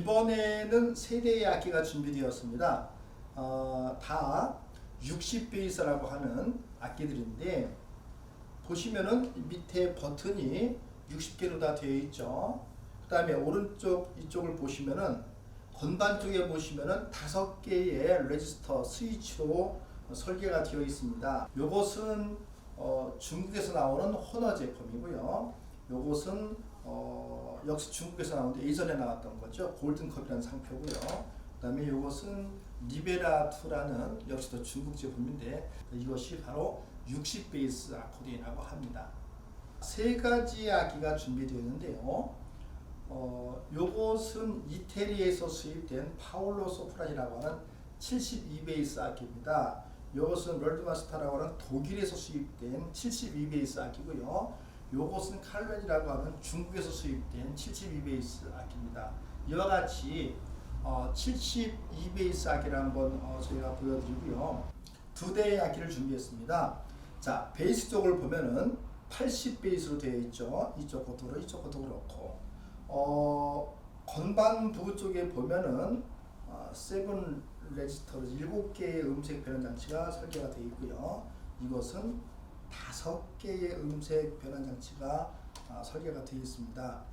이번에는 세 대의 악기가 준비되었습니다. 어, 다 60베이스라고 하는 악기들인데 보시면은 밑에 버튼이 60개로 다 되어 있죠. 그 다음에 오른쪽 이쪽을 보시면은 건반 쪽에 보시면은 다섯 개의 레지스터 스위치로 설계가 되어 있습니다. 요것은 어, 중국에서 나오는 호너 제품이고요. 요것은 어, 역시 중국에서 나오는데 예전에 나왔던 거죠. 골든컵이라는 상표고요. 그 다음에 요것은 리베라 2라는 역시도 중국 제품인데 이것이 바로 60 베이스 아코디언이라고 합니다. 세 가지 악기가 준비되어 있는데요. 어, 요것은 이태리에서 수입된 파울로 소프란이라고 하는 72베이스 악기입니다. 요것은 롤드마스터라고 하는 독일에서 수입된 72베이스 악기고요. 요것은 칼벤이라고 하는 중국에서 수입된 72베이스 악기입니다. 이와 같이 어, 72베이스 악기를 한번 어, 저희가 보여드리고요. 두 대의 악기를 준비했습니다. 자, 베이스 쪽을 보면은 80베이스로 되어 있죠. 이쪽 것도 이쪽 것도 그렇고 어, 건반 부부 쪽에 보면은 어, 세븐 레지스터로 7개의 음색 변환 장치가 설계가 되어 있고요. 이것은 다섯 개의 음색 변환 장치가 아, 설계가 되어 있습니다.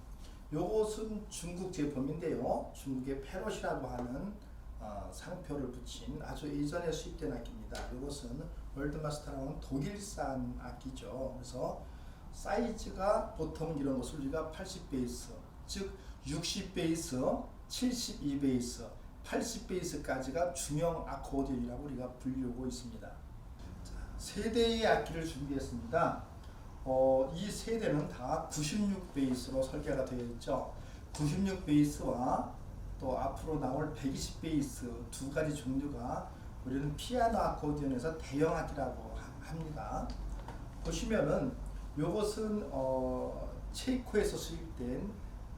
요것은 중국 제품인데요. 중국의 페롯이라고 하는 어, 상표를 붙인 아주 예전에 수입된 악기입니다. 이것은 월드마스터라고 하는 독일산 악기죠. 그래서 사이즈가 보통 이런 거 순리가 80베이스, 즉 60베이스, 72베이스, 80베이스까지가 중형 아코디언이라고 우리가 불리우고 있습니다. 자, 세 대의 악기를 준비했습니다. 어, 이 세 대는 다 96 베이스로 설계가 되어 있죠. 96 베이스와 또 앞으로 나올 120 베이스 두 가지 종류가 우리는 피아노 아코디언에서 대형 악기라고 하- 합니다. 보시면은 요것은 어, 체이코에서 수입된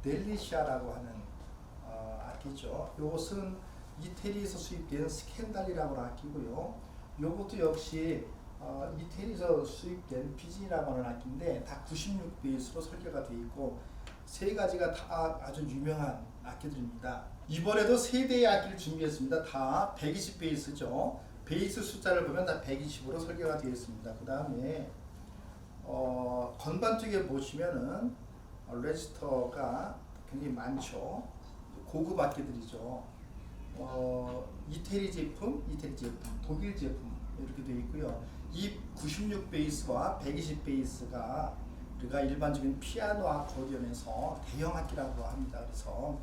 델리시아라고 하는 어, 악기죠. 요것은 이태리에서 수입된 스캔달이라고 하는 악기고요. 요것도 역시 어, 이태리에서 수입된 비진이라고 하는 악기인데 다 96 베이스로 설계가 되어 있고 세 가지가 다 아주 유명한 악기들입니다. 이번에도 세 대의 악기를 준비했습니다. 다 120 베이스죠. 베이스 숫자를 보면 다 120으로 설계가 되어 있습니다. 그 다음에 어, 건반 쪽에 보시면은 어, 레지스터가 굉장히 많죠. 고급 악기들이죠. 어, 이태리 제품, 이태리 제품, 독일 제품 이렇게 되어 있고요. 이 96 베이스와 120 베이스가 우리가 일반적인 피아노 아코디언에서 대형 악기라고 합니다. 그래서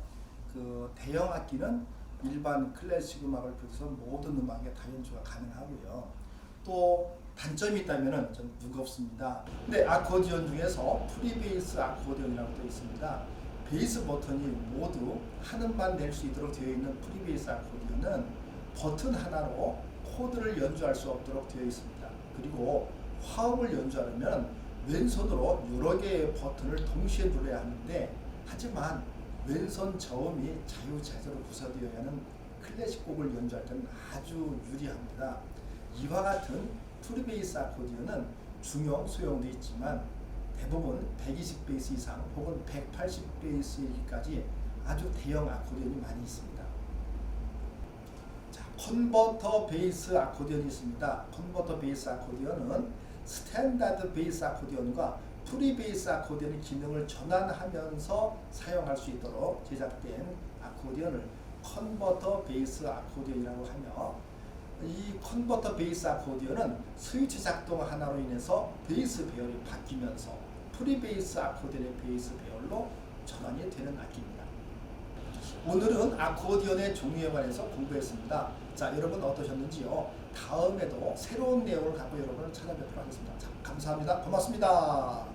그 대형 악기는 일반 클래식 음악을 비롯해서 모든 음악에 다 연주가 가능하고요. 또 단점이 있다면은 좀 무겁습니다. 근데 아코디언 중에서 프리베이스 아코디언이라고 되어 있습니다. 베이스 버튼이 모두 한 음만 낼 수 있도록 되어 있는 프리베이스 아코디언은 버튼 하나로 코드를 연주할 수 없도록 되어 있습니다. 그리고 화음을 연주하려면 왼손으로 여러 개의 버튼을 동시에 눌러야 하는데 하지만 왼손 저음이 자유자재로 구사되어야 하는 클래식 곡을 연주할 때는 아주 유리합니다. 이와 같은 프리베이스 아코디언은 중형, 소형도 있지만 대부분 120베이스 이상 혹은 180베이스까지 아주 대형 아코디언이 많이 있습니다. 자, 컨버터 베이스 아코디언이 있습니다. 컨버터 베이스 아코디언은 스탠다드 베이스 아코디언과 프리 베이스 아코디언의 기능을 전환하면서 사용할 수 있도록 제작된 아코디언을 컨버터 베이스 아코디언이라고 하며 이 컨버터 베이스 아코디언은 스위치 작동 하나로 인해서 베이스 배열이 바뀌면서 프리 베이스 아코디언의 베이스 배열로 전환이 되는 악기입니다. 오늘은 아코디언의 종류에 관해서 공부했습니다. 자, 여러분 어떠셨는지요? 다음에도 새로운 내용을 갖고 여러분을 찾아뵙도록 하겠습니다. 자, 감사합니다. 고맙습니다.